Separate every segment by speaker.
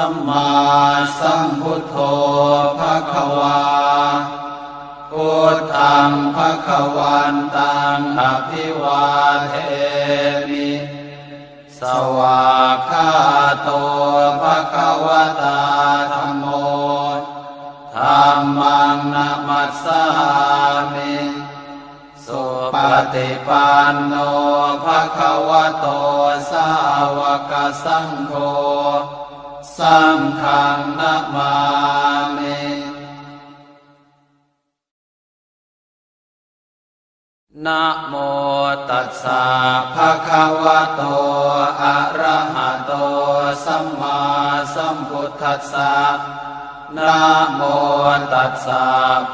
Speaker 1: สัมมาสัมพุทโธภะคะวาพุทธังภะคะวันตังอภิวาเทมิสวากขาโตภะคะวตาธัมโมธัมมังนัมมัสสามิสุปฏิปันโนภะคะวะโตสาวกสังโฆ สังฆังนามามินะโมตัสสะภะคะวะโต อะระหะโต สัมมาสัมพุทธัสสะนะโมตัสสะ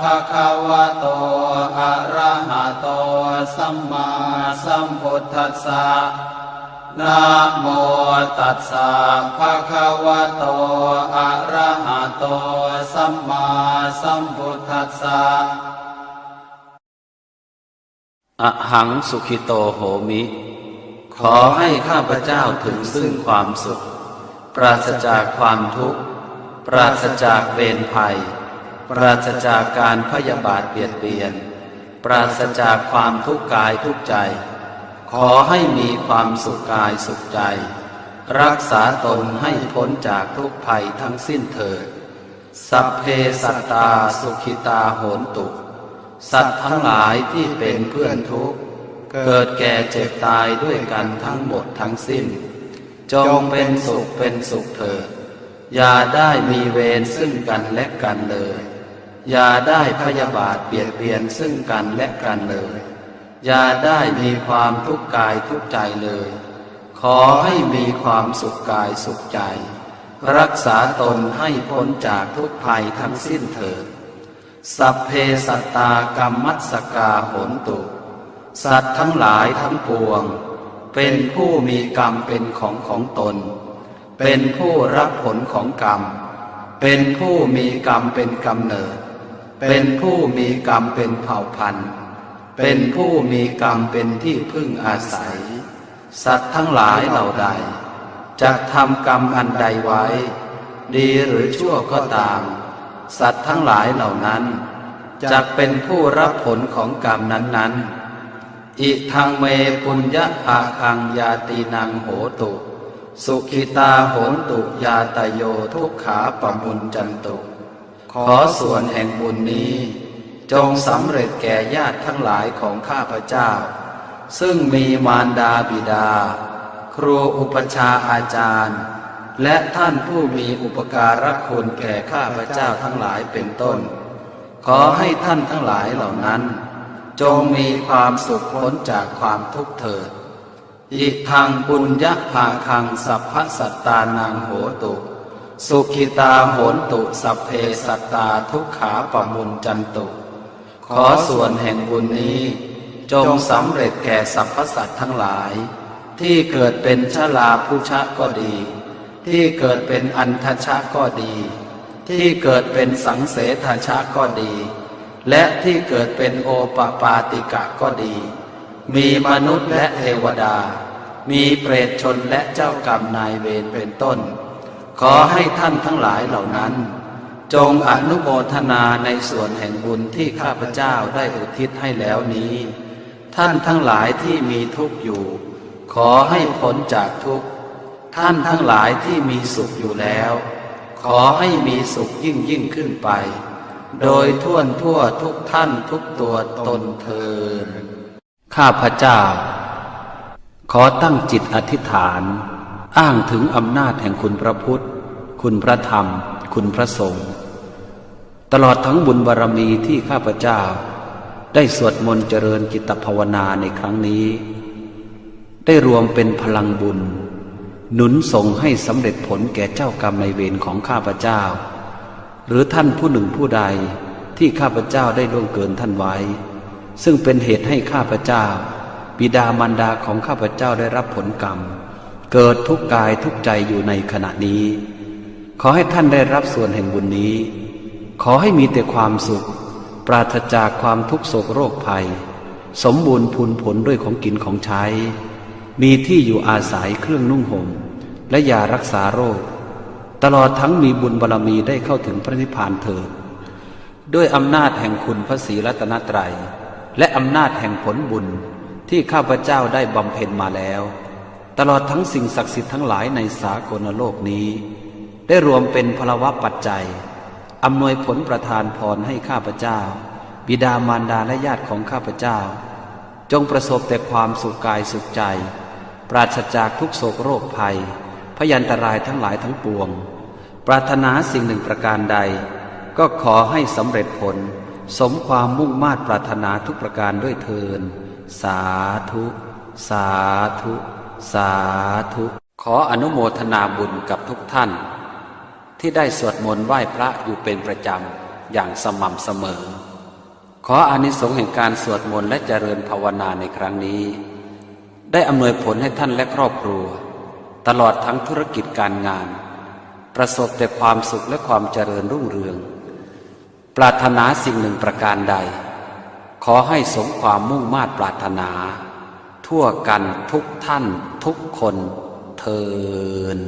Speaker 1: ภะคะวะโต อะระหะโต สัมมาสัมพุทธัสสะ นะโมตัสสะภะคะวะโต อะระหะโต สัมมาสัมพุทธัสสะอะหังสุขิโตโหมิ ขอให้ข้าพเจ้าถึงซึ่งความสุข ปราศจากความทุกข์ ปราศจากเวรภัย ปราศจากการพยาบาทเบียดเบียน ปราศจากความทุกข์กายทุกใจ ขอให้มีความสุขกายสุขใจ รักษาตนให้พ้นจากทุกภัยทั้งสิ้นเถิด สัพเพสัตตาสุขิตาโหนตุ สัตว์ทั้งหลายที่เป็นเพื่อนทุกข์ เกิดแก่เจ็บตายด้วยกันทั้งหมดทั้งสิ้น จงเป็นสุขเป็นสุขเถิด อย่าได้มีเวรซึ่งกันและกันเลย อย่าได้พยาบาทเบียดเบียนซึ่งกันและกันเลย อย่าได้มีความทุกข์กายทุกใจเลย ขอให้มีความสุขกายสุขใจ รักษาตนให้พ้นจากทุกภัยทั้งสิ้นเถิด สัพเพสัตตากรรมัสสกาโหนตุ สัตว์ทั้งหลายทั้งปวง เป็นผู้มีกรรมเป็นของของตน เป็นผู้รับผลของกรรม เป็นผู้มีกรรมเป็นกำเนิด เป็นผู้มีกรรมเป็นเผ่าพันธุ์ เป็นผู้มีกรรมเป็นที่พึ่งอาศัย สัตว์ทั้งหลายเหล่าใดจะทำกรรมอันใดไว้ ดีหรือชั่วก็ตาม สัตว์ทั้งหลายเหล่านั้นจะเป็นผู้รับผลของกรรมนั้นๆ อิทังเมปุญญาภาคังยาตีนังโหตุ สุขิตาโหนตุยาตโยทุกขาปมุนจันตุ ขอส่วนแห่งบุญนี้ จงสำเร็จแก่ญาติทั้งหลายของข้าพเจ้า ซึ่งมีมารดาบิดา ครูอุปชาอาจารย์ และท่านผู้มีอุปการะคุณแก่ข้าพเจ้าทั้งหลายเป็นต้น ขอให้ท่านทั้งหลายเหล่านั้น จงมีความสุขพ้นจากความทุกข์เถิดอิทังปุญญภาคังสัพพสัตตานังโหตุ สุขิตาโหนตุสัพเพสัตตาทุกขาปมุนจันตุ ขอส่วนแห่งบุญนี้ จงสำเร็จแก่สรรพสัตว์ทั้งหลาย ที่เกิดเป็นชลาผู้ชะก็ดี ที่เกิดเป็นอันทชะก็ดี ที่เกิดเป็นสังเสทชะก็ดี และที่เกิดเป็นโอปปาติกะก็ดี มีมนุษย์และเทวดา มีเปรตชนและเจ้ากรรมนายเวรเป็นต้น ขอให้ท่านทั้งหลายเหล่านั้น จงอนุโมทนาในส่วนแห่งบุญที่ข้าพเจ้าได้อุทิศให้แล้วนี้ ท่านทั้งหลายที่มีทุกข์อยู่ ขอให้พ้นจากทุกข์ ท่านทั้งหลายที่มีสุขอยู่แล้ว ขอให้มีสุขยิ่งยิ่งขึ้นไป โดยทั่วนทั่วทุกท่านทุกตัวตนเทินข้าพเจ้า ขอตั้งจิตอธิษฐาน อ้างถึงอำนาจแห่งคุณพระพุทธ คุณพระธรรมคุณพระสงฆ์ ตลอดทั้งบุญบารรมีที่ข้าพเจ้า ได้สวดมนต์เจริญจิตภาวนาในครั้งนี้ ได้รวมเป็นพลังบุญ หนุนส่งให้สำเร็จผลแก่เจ้ากรรมในเวรของข้าพเจ้า หรือท่านผู้หนึ่งผู้ใดที่ข้าพเจ้าได้ล่วงเกินท่านไว้ ซึ่งเป็นเหตุให้ข้าพเจ้า บิดามารดาของข้าพเจ้าได้รับผลกรรม เกิดทุกกายทุกใจอยู่ในขณะนี้ ขอให้ท่านได้รับส่วนแห่งบุญนี้ ขอให้มีแต่ความสุข ปราศจากความทุกโศกโรคภัย สมบูรณ์พูนผลด้วยของกินของใช้ มีที่อยู่อาศัยเครื่องนุ่งห่ม และยารักษาโรค ตลอดทั้งมีบุญบารรมีได้เข้าถึงพระนิพพานเถิด ด้วยอำนาจแห่งคุณพระศรีรัตนตรัย และอำนาจแห่งผลบุญที่ข้าพเจ้าได้บำเพ็ญมาแล้ว ตลอดทั้งสิ่งศักดิ์สิทธิ์ทั้งหลายในสากลโลกนี้ ได้รวมเป็นพลวะปัจจัย อำนวยผลประทานพรให้ข้าพเจ้า บิดามารดาและญาติของข้าพเจ้า จงประสบแต่ความสุขกายสุขใจ ปราศจากทุกโศกโรคภัย พยันตรายทั้งหลายทั้งปวง ปรารถนาสิ่งหนึ่งประการใด ก็ขอให้สำเร็จผล สมความมุ่งมา่ปรารถนาทุกประการด้วยเทิน สาธุ สาธุ สาธุ ขออนุโมทนาบุญกับทุกท่าน ที่ได้สวดมนต์ไหว้พระอยู่เป็นประจำอย่างสม่ำเสมอ ขออานิสงส์แห่งการสวดมนต์และเจริญภาวนาในครั้งนี้ ได้อำนวยผลให้ท่านและครอบครัว ตลอดทั้งธุรกิจการงาน ประสบแต่ความสุขและความเจริญรุ่งเรือง ปรารถนาสิ่งหนึ่งประการใด ขอให้สมความมุ่งมา่ปรารถนา ทั่วกันทุกท่านทุกคนเทิน